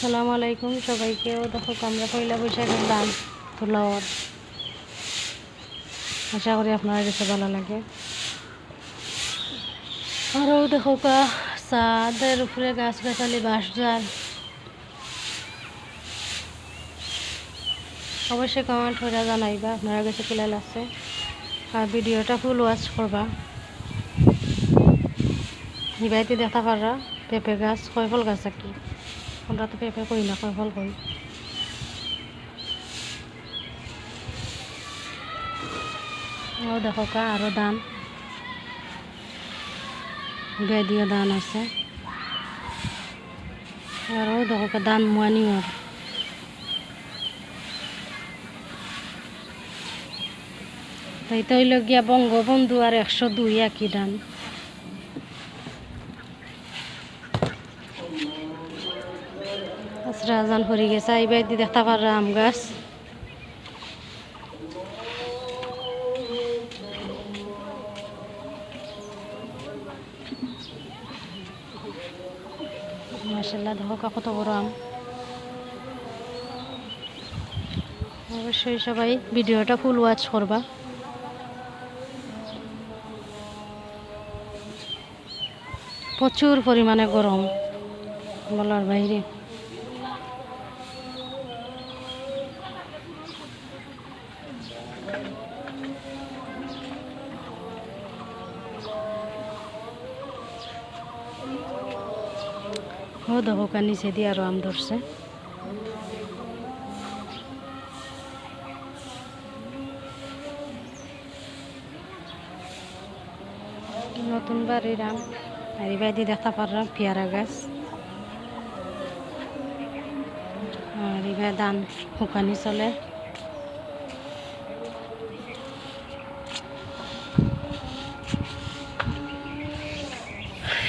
আসসালামু আলাইকুম সবাইকেও দেখো আমরা পয়লা বৈশাখের দান তুলাওয়ার আশা করি আপনার কাছে ভালো লাগে। আরও দেখো কা চাঁদের উপরে গাছ গাছালি বাঁশ যার অবশ্যই কমেন্ট করে জানাইবা আপনার কাছে কিলা লাগছে আর ভিডিওটা ফুল ওয়াচ করবা। নিবাইতে দেখা পারা পেঁপে গাছ কয় ফল গাছ আর কি। তো পেঁপে করি না কয় ফল করি। ও দেখো কা আরও দান বেদিও দান আছে। আরও দেখো কা দান মানিওর তাই তো হইল গিয়া বঙ্গবন্ধু আর একশো দুই একই দান রাজান ভরি গেছে, এইবার দি দেখতে পার আম গাছ। মাসাল্লাহ দেখো কত বড় আম। অবশ্যই সবাই ভিডিওটা ফুল ওয়াচ করবা। প্রচুর পরিমাণে গরম, বলার বাইরে। কার নিচে দিয়ে আরও আম ধরছে। নতুন বাড়ির আম। আর এবার দিয়ে দেখা পারলাম পেয়ারা গাছ। আর এবার ধান শুকানি চলে।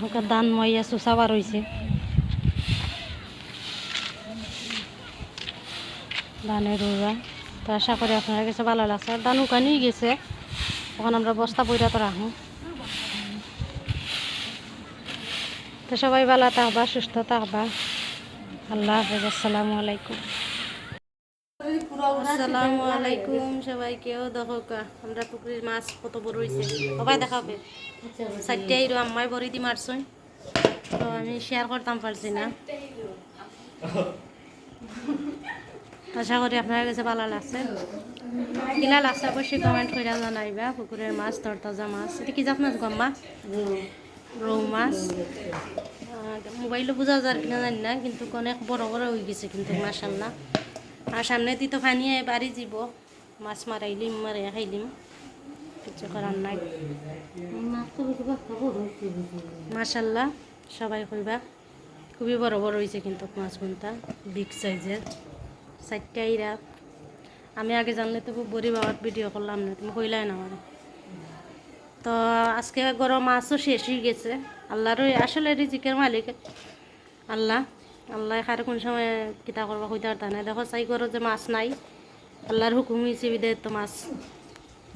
দেখো দান মইয়া চুচাবার রয়েছে ধানের রোয়া তো আশা করি আপনার কাছে ভালো লাগছে। ধান উকানি গেছে। ওখানে আমরা বস্তা বইরা তো রাখুন তো সবাই ভালো থাকবা, সুস্থ থাকবা। আল্লাহ হাফেজ। আসসালামু আলাইকুম। আসসালামু আলাইকুম। সবাইকেও দেখো আমরা পুকুরের মাছ কত বড় হয়েছে সবাই দেখাবে। আম্মাই বড়ি দি তো আমি শেয়ার করতাম পারছি না। আশা করি আপনার কাছে ভালো লাগছে। কিলা লাগছে অবশ্যই কমেন্ট করে জানাইবা। পুকুরের মাছ তরতাজা মাছ। এটা কি জাত মাছ গম্মা রৌ মাছ। মোবাইলে বোঝা যার কিনা জানি না কিন্তু অনেক বড় বড় হয়ে গেছে কিন্তু মাসাল্লাহ আর সামনে দিতে পানি বাড়ি যাব। মাছ মারাইলিম মারাই খাইলিম কিছু করার নাই। মাসাল্লাহ সবাই কইবা, খুবই বড় বড় হয়েছে কিন্তু মাছ গুনটা বিগ সাইজের চারটা ইরা। আমি আগে জানলে তো বড়ি বাবার ভিডিও করলাম না, তুমি কইলাই না আমার। তো আজকে গরম মাছও শেষ হয়ে গেছে। আল্লাহর আসলে রিজিকের মালিক। আল্লাহ আল্লাহ খারে কোন সময় কিতা করবা কইতে না দেখো, চাই করো যে মাছ নাই। আল্লাহর হুকুম হিসেবে তো মাছ।